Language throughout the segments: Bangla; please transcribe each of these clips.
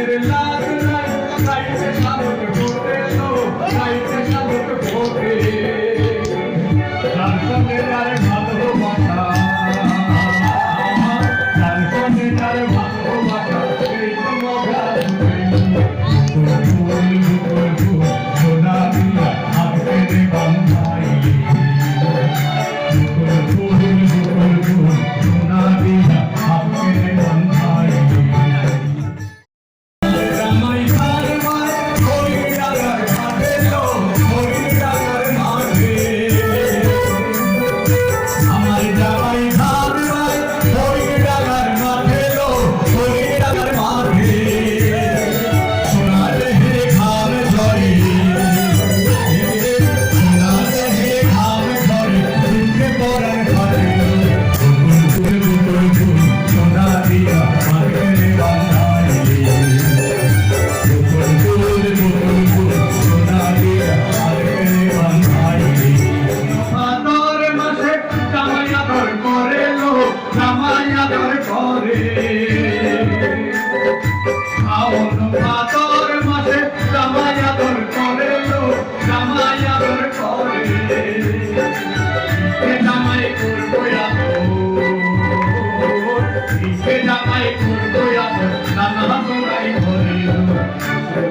Alhamdulillah শাওন ভাদর মাসে জামাই আদর করে লো জামাই আদর করে ইকে জামাই করব আদর ইকে জামাই করব আদর নানা গোড়াই ঘরে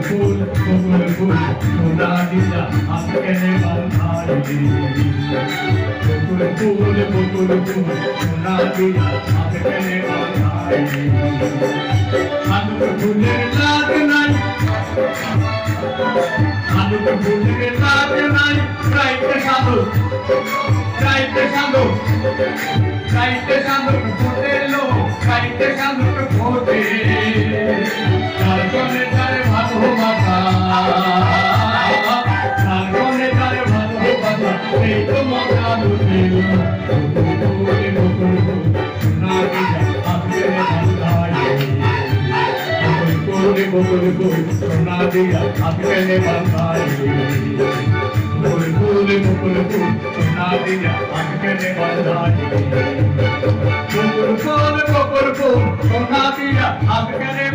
ফুল ফুল ফুল সোনা দিলা আজকে বান্ধাই ফুল ফুল ফুল ফুল সোনা দিলা আজকে বান্ধাই ফুলের লাগ নাই আলুর ফুলের লাগ নাই রাইতে সাধু রাইতে সাধু রাইতে সাধু ফোটে লো রাইতে সাধু ফোটে তার গনে তার তার গনে তার ভালোবাসা এই তো মজা লুটে ফুল ফুল দিয়া থাকবেন বাঙালি ফুল ফুল ফুল ফুল সোনা দিয়া থাকবেন বাঙালি ফুল ফুল ফুল ফুল সোনা দিয়া থাকবেন